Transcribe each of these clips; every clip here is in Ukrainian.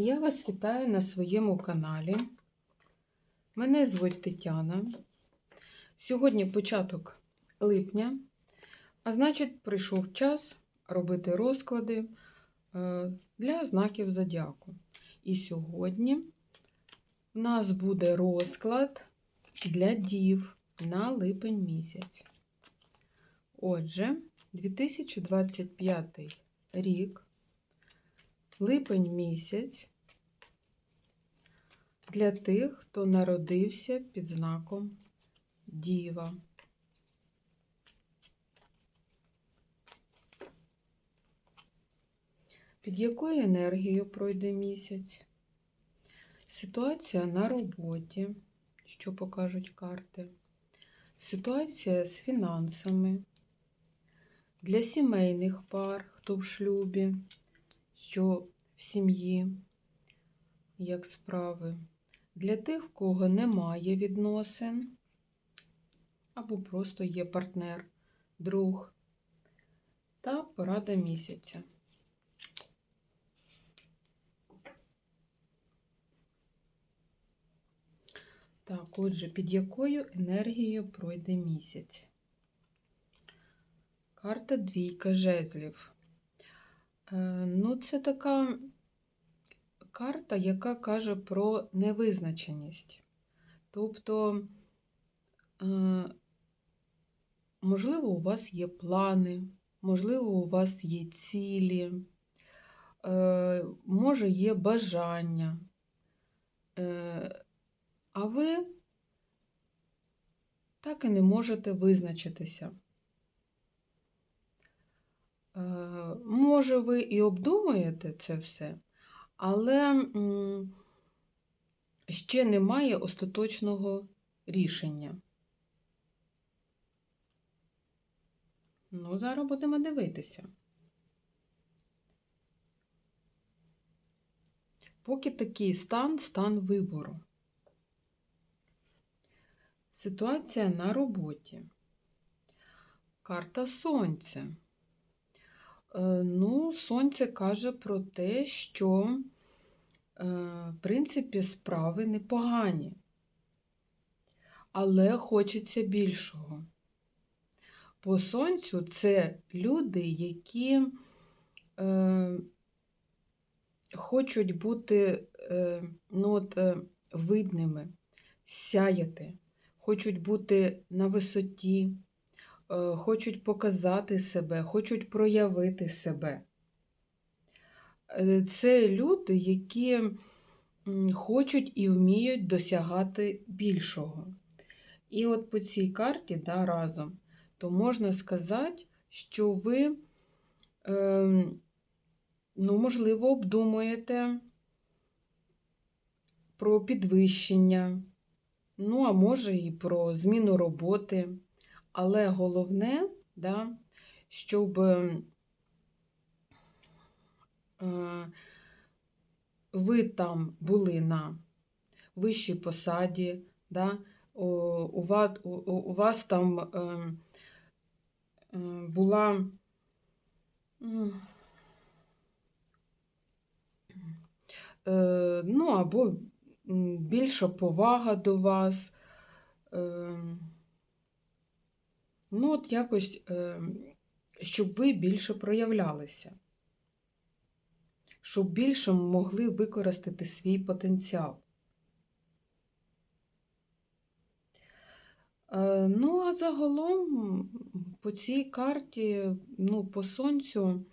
Я вас вітаю на своєму каналі. Мене звуть Тетяна. Сьогодні початок липня, а значить, прийшов час робити розклади е, для знаків зодіаку. І сьогодні в нас буде розклад для дів на липень місяць. Отже, 2025 рік. Липень місяць для тих, хто народився під знаком Діва. Під якою енергією пройде місяць? Ситуація на роботі, що покажуть карти. Ситуація з фінансами. Для сімейних пар, хто в шлюбі що в сім'ї, як справи, для тих, в кого немає відносин, або просто є партнер, друг та порада місяця. Так, отже, під якою енергією пройде місяць? Карта двійка жезлів. Е, Ну, це така карта, яка каже про невизначеність. Тобто, е, можливо, у вас є плани, можливо, у вас є цілі, е, може, є бажання, а ви так і не можете визначитися. Е, може, ви і обдумуєте це все, але ще немає остаточного рішення. Ну, зараз будемо дивитися. Поки такий стан стан вибору. Ситуація на роботі. Карта Сонця. Е, ну, сонце каже про те, що, е, в принципі, справи непогані, але хочеться більшого. По сонцю це люди, які е, хочуть бути е, ну, от, е, видними, сяяти, хочуть бути на висоті. Е, хочуть показати себе, хочуть проявити себе. Е, це люди, які хочуть і вміють досягати більшого. І от по цій карті да, разом, то можна сказати, що ви, е, ну, можливо, обдумуєте про підвищення, ну, а може, і про зміну роботи. Але головне, да, щоб е, ви там були на вищій посаді, да, у вас, у, вас там е, е, була ну, або більша повага до вас. Ну, от якось, ем, щоб ви більше проявлялися, щоб більше могли використати свій потенціал. Е, ну, а загалом по цій карті, ну, по сонцю,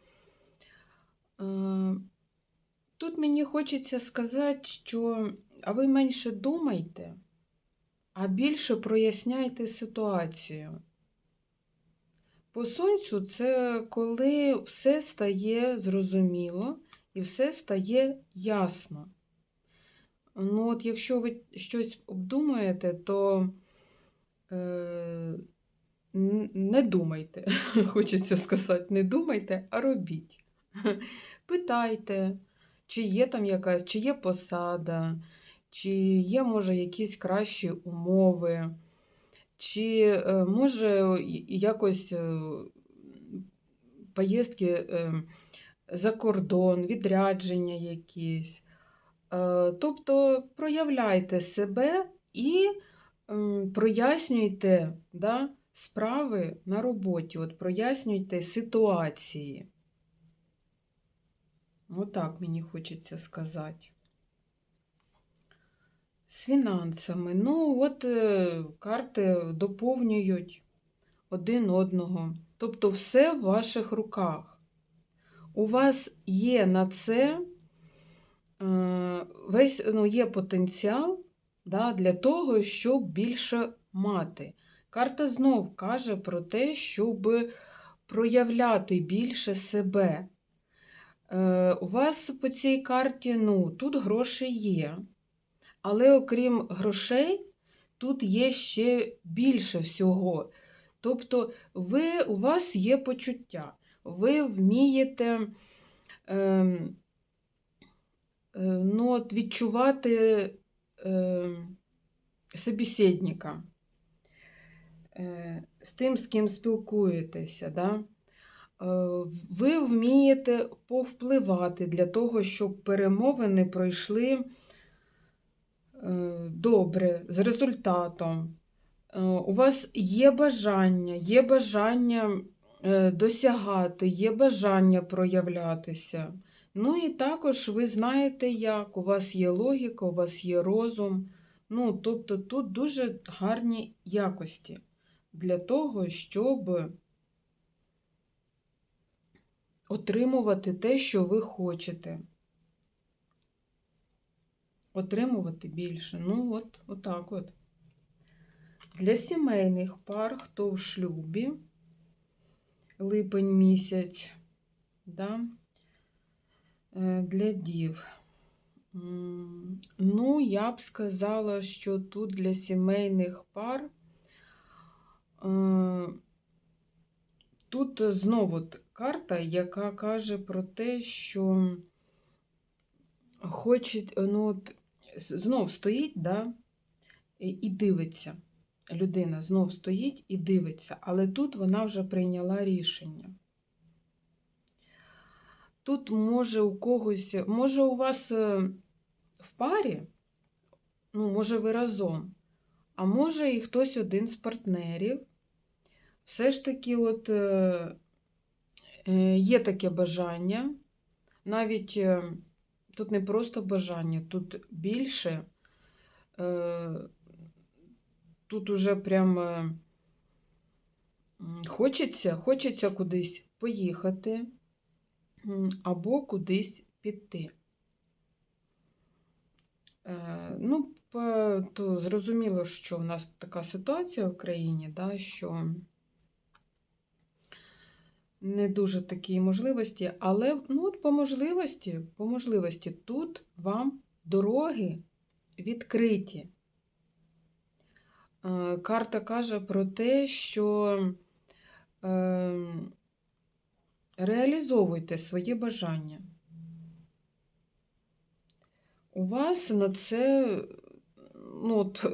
е, тут мені хочеться сказати, що а ви менше думайте, а більше проясняйте ситуацію. По сонцю це коли все стає зрозуміло і все стає ясно. Ну, от Якщо ви щось обдумуєте, то е, не думайте, хочеться сказати, не думайте, а робіть. Питайте, чи є там якась, чи є посада, чи є, може, якісь кращі умови. Чи е, може якось е, поїздки е, за кордон, відрядження якісь. Тобто проявляйте себе і прояснюйте да, справи на роботі, от прояснюйте ситуації. Отак мені хочеться сказати. З фінансами. Ну, от е, карти доповнюють один одного. Тобто все в ваших руках. У вас є на це е, весь ну, є потенціал да, для того, щоб більше мати. Карта знов каже про те, щоб проявляти більше себе. Е, У вас по цій карті ну, тут гроші є. Але окрім грошей, тут є ще більше всього. Тобто, ви, у вас є почуття, ви вмієте е, е, ну, відчувати е, собеседника е, з тим, з ким спілкуєтеся. Да? Е, ви вмієте повпливати для того, щоб перемовини пройшли добре, з результатом. Е, У вас є бажання, є бажання е, досягати, є бажання проявлятися. Ну і також ви знаєте, як у вас є логіка, у вас є розум. Ну, тобто тут дуже гарні якості для того, щоб отримувати те, що ви хочете. Отримувати більше. Ну, от, отак от. Для сімейних пар, хто в шлюбі, липень місяць, да? Е, для дів. Ну, я б сказала, що тут для сімейних пар. е, Тут знову карта, яка каже про те, що хоче, ну, от, знов стоїть, да, і дивиться. Людина знов стоїть і дивиться, але тут вона вже прийняла рішення. Тут може у когось, може у вас е, в парі, ну, може ви разом, а може і хтось один з партнерів. Все ж таки, от е, е, є таке бажання, навіть тут не просто бажання, тут більше, е, тут уже прям е, хочеться, хочеться кудись поїхати або кудись піти. Е, Ну, то зрозуміло, що в нас така ситуація в країні, да, що не дуже такі можливості, але ну, от по можливості, по можливості тут вам дороги відкриті. Е, Карта каже про те, що е, реалізовуйте своє бажання. У вас на це, ну, от,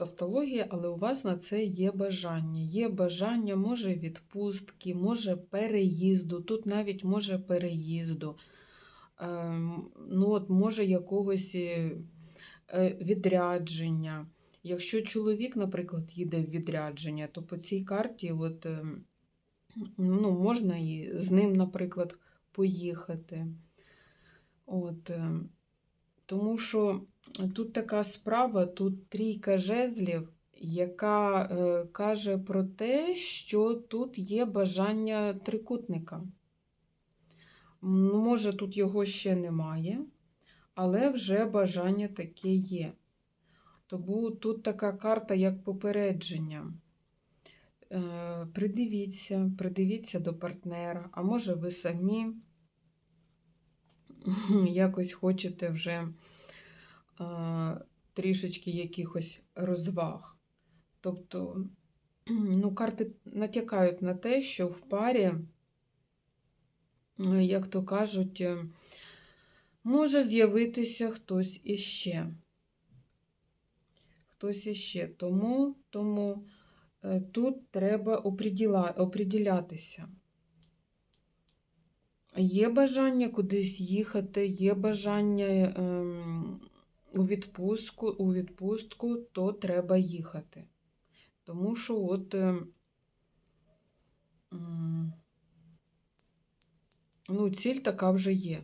тавтологія, але у вас на це є бажання. Є бажання, може відпустки, може переїзду, тут навіть може переїзду, ем, ну, от, може якогось е, е, відрядження. Якщо чоловік, наприклад, їде в відрядження, то по цій карті от, ем, ну, можна і з ним, наприклад, поїхати. От, ем, тому що тут така справа, тут трійка жезлів, яка е, каже про те, що тут є бажання трикутника. Ну, Може, тут його ще немає, але вже бажання таке є. Тому тут така карта, як попередження. Е, Придивіться, придивіться до партнера, а може ви самі якось хочете вже трішечки якихось розваг. Тобто, ну, карти натякають на те, що в парі, е, як то кажуть, е, може з'явитися хтось іще. Хтось іще. Тому, тому е, тут треба оприділятися. Є бажання кудись їхати, є бажання ем, у відпустку, у відпустку, то треба їхати. Тому що от ем, ну, ціль така вже є.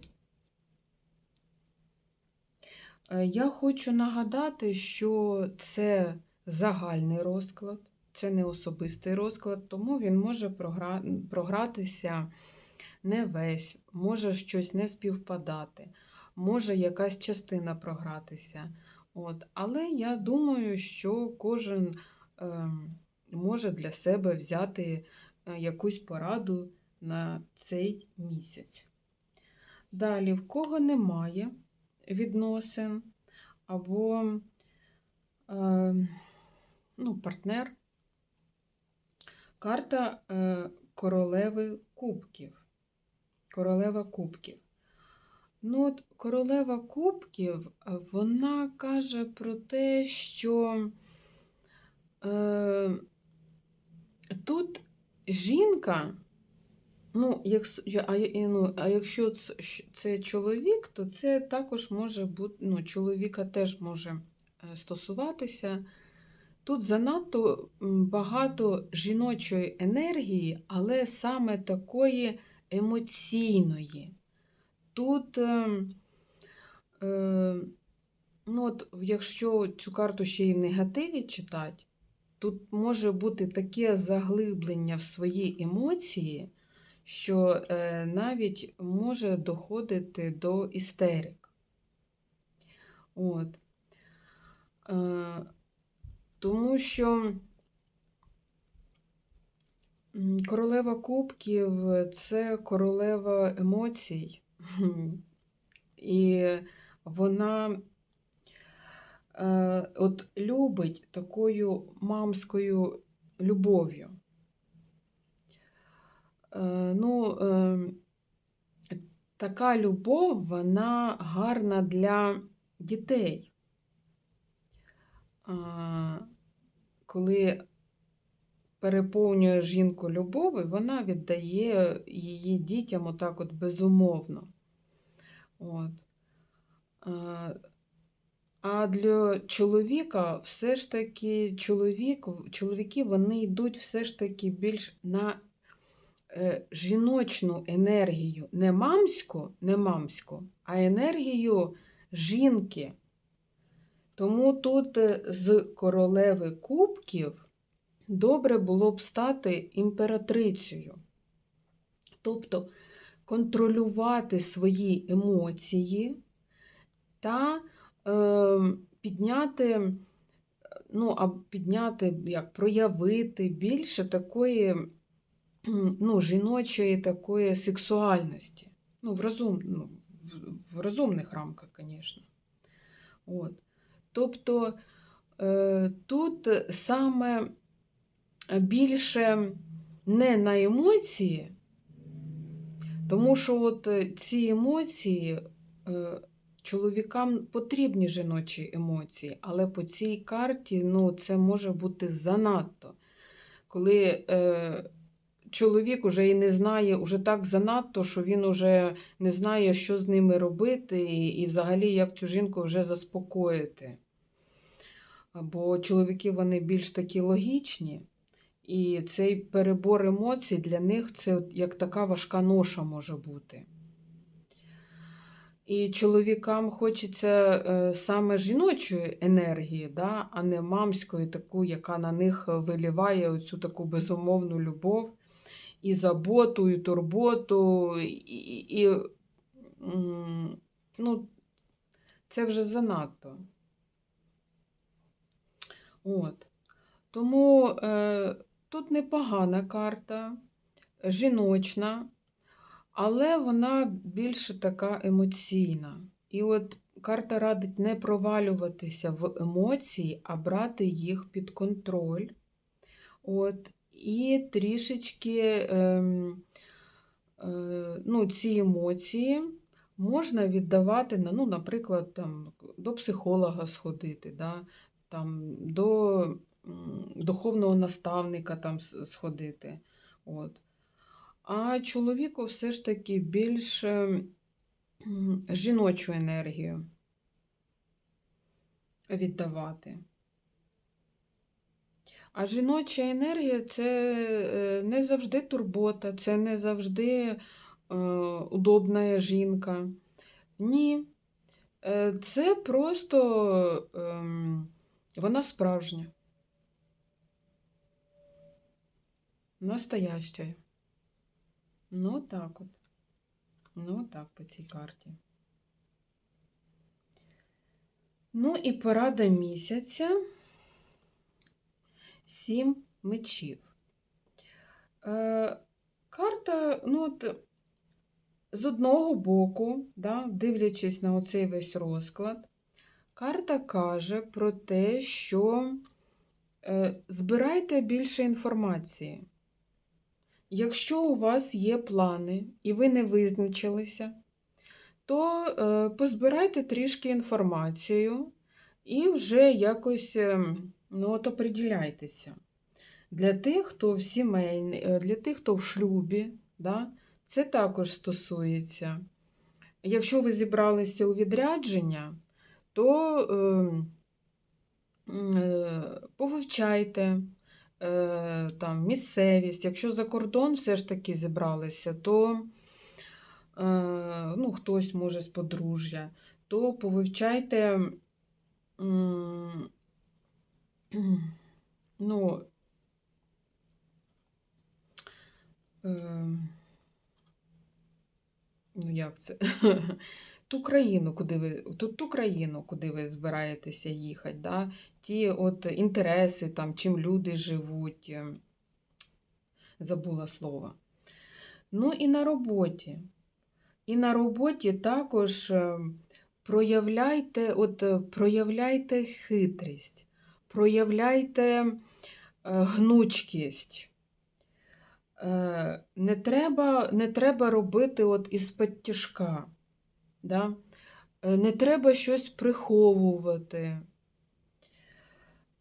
Е, Я хочу нагадати, що це загальний розклад, це не особистий розклад, тому він може програ- програтися не весь, може щось не співпадати, може якась частина програтися. От. Але я думаю, що кожен ем, може для себе взяти е, якусь пораду на цей місяць. Далі, в кого немає відносин або е, ну, партнер, карта е, королеви кубків. Королева кубків. Ну, от королева кубків, е, вона каже про те, що е, тут жінка, ну, як, а, ну, а якщо це, це чоловік, то це також може бути, ну, чоловіка теж може е, стосуватися. Тут занадто багато жіночої енергії, але саме такої емоційної. Тут, е, е, ну от, якщо цю карту ще й в негативі читати, тут може бути таке заглиблення в свої емоції, що е, навіть може доходити до істерик. От. Е, тому що королева кубків це королева емоцій. І вона е, от любить такою мамською любов'ю. Е, ну, е, така любов, вона гарна для дітей. А, коли переповнює жінку любов'ю, вона віддає її дітям отак от безумовно. От. А, А для чоловіка все ж таки чоловік, чоловіки вони йдуть все ж таки більш на е, жіночну енергію, не мамську, не мамську, а енергію жінки. Тому тут е, з королеви кубків добре було б стати імператрицею. Тобто контролювати свої емоції та е, підняти, ну, а підняти, як проявити більше такої ну, жіночої такої сексуальності. Ну, в, розум, ну, в, в розумних рамках, звісно. От. Тобто е, тут саме більше не на емоції, тому що от ці емоції е, чоловікам потрібні жіночі емоції, але по цій карті ну, це може бути занадто. Коли е, чоловік уже і не знає, уже так занадто, що він уже не знає, що з ними робити, і, і взагалі як цю жінку вже заспокоїти. Бо чоловіки вони більш такі логічні, і цей перебор емоцій для них це як така важка ноша може бути. І чоловікам хочеться е, саме жіночої енергії, да, а не мамської, таку, яка на них виліває оцю таку безумовну любов, і заботу, і турботу, і, і, і ну, це вже занадто. От. Тому е, тут непогана карта, жіночна, але вона більше така емоційна. І от карта радить не провалюватися в емоції, а брати їх під контроль. От, і трішечки ем, е, ну, ці емоції можна віддавати, на, ну, наприклад, там, до психолога сходити, да, там, до духовного наставника там, сходити. От. А чоловіку все ж таки більше жіночу енергію віддавати. А жіноча енергія це е, не завжди турбота, це не завжди е, удобна жінка. Ні. Е, Це просто ем, вона справжня. Настоящая. Ну, так от. Ну, так, по цій карті. Ну і порада місяця. Сім мечів. Е, карта, ну от, з одного боку, да, дивлячись на оцей весь розклад, карта каже про те, що е, збирайте більше інформації. Якщо у вас є плани і ви не визначилися, то е, позбирайте трішки інформацію і вже якось е, ну, от оприділяйтеся. Для тих, хто в сімейні, е, для тих, хто в шлюбі, да, це також стосується. Якщо ви зібралися у відрядження, то е, е, повивчайте е, там, місцевість. Якщо за кордон все ж таки зібралися, то е, ну, хтось може з подружжя, то повивчайте. Ну, е, ну як це? Ту країну, куди ви, ту, ту країну, куди ви збираєтеся їхати, да? ті от інтереси, там, чим люди живуть. е, Забула слово. Ну і на роботі. І на роботі також е, проявляйте, от, е, проявляйте хитрість, проявляйте е, гнучкість. Е, Не треба, не треба робити от із-під тяжка. Да? Е, Не треба щось приховувати.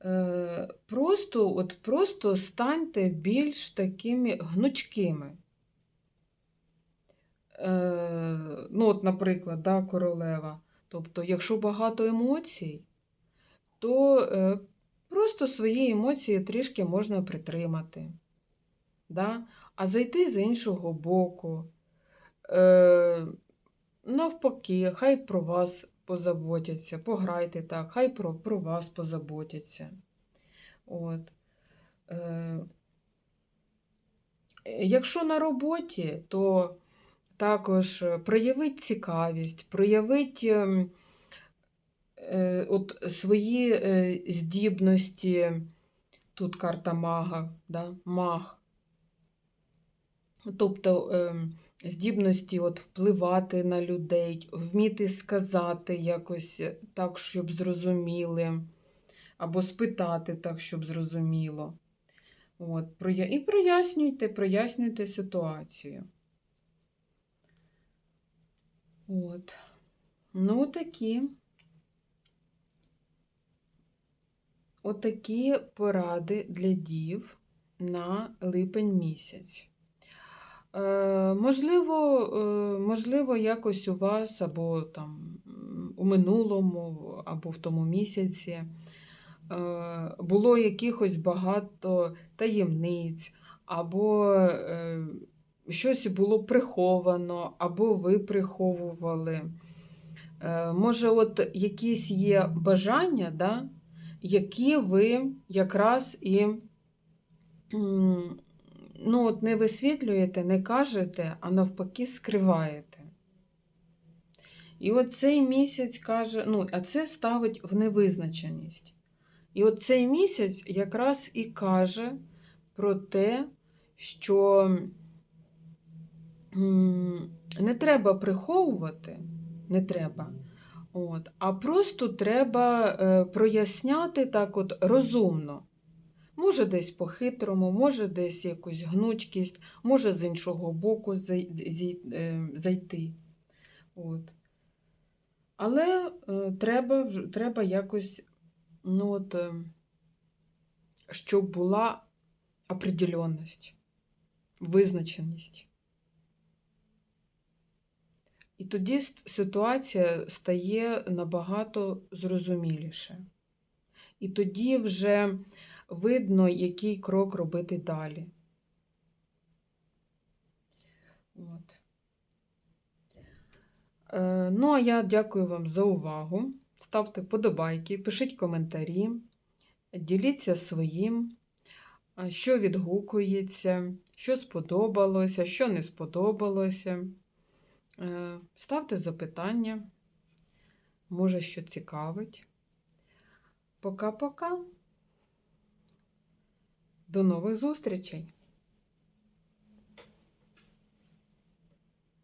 Е, Просто, от, просто станьте більш такими гнучкими. Е, ну, от, наприклад, да, королева. Тобто, якщо багато емоцій, то просто свої емоції трішки можна притримати. Да? А зайти з іншого боку. Навпаки, хай про вас позаботяться, пограйте так, хай про, про вас позаботяться. От. Е, якщо на роботі, то також проявіть цікавість, проявіть ем, е, от свої е, здібності. Тут карта мага, да? маг. Тобто ем, здібності от впливати на людей, вміти сказати якось так, щоб зрозуміли, або спитати так, щоб зрозуміло. От, І прояснюйте, прояснюйте ситуацію. От. Ну, такі. Отакі поради для дів на липень місяць. Е, можливо, е, можливо, якось у вас або там у минулому, або в тому місяці е, було якихось багато таємниць, або щось було приховано, або ви приховували. Може, от якісь є бажання, да, які ви якраз і ну, от не висвітлюєте, не кажете, а навпаки скриваєте. І от цей місяць каже, ну, а це ставить в невизначеність. І от цей місяць якраз і каже про те, що не треба приховувати, не треба. От, а просто треба е, проясняти так от розумно. Може, десь по-хитрому, може, десь якусь гнучкість, може з іншого боку е, зайти. От. Але е, треба, треба якось, ну, от, е, щоб була определенність, визначеність. І тоді ситуація стає набагато зрозуміліше. І тоді вже видно, який крок робити далі. От. Е, Ну, а я дякую вам за увагу. Ставте подобайки, пишіть коментарі, діліться своїм, що відгукується, що сподобалося, що не сподобалося. Е, Ставте запитання, може, що цікавить. Пока-пока. До нових зустрічей!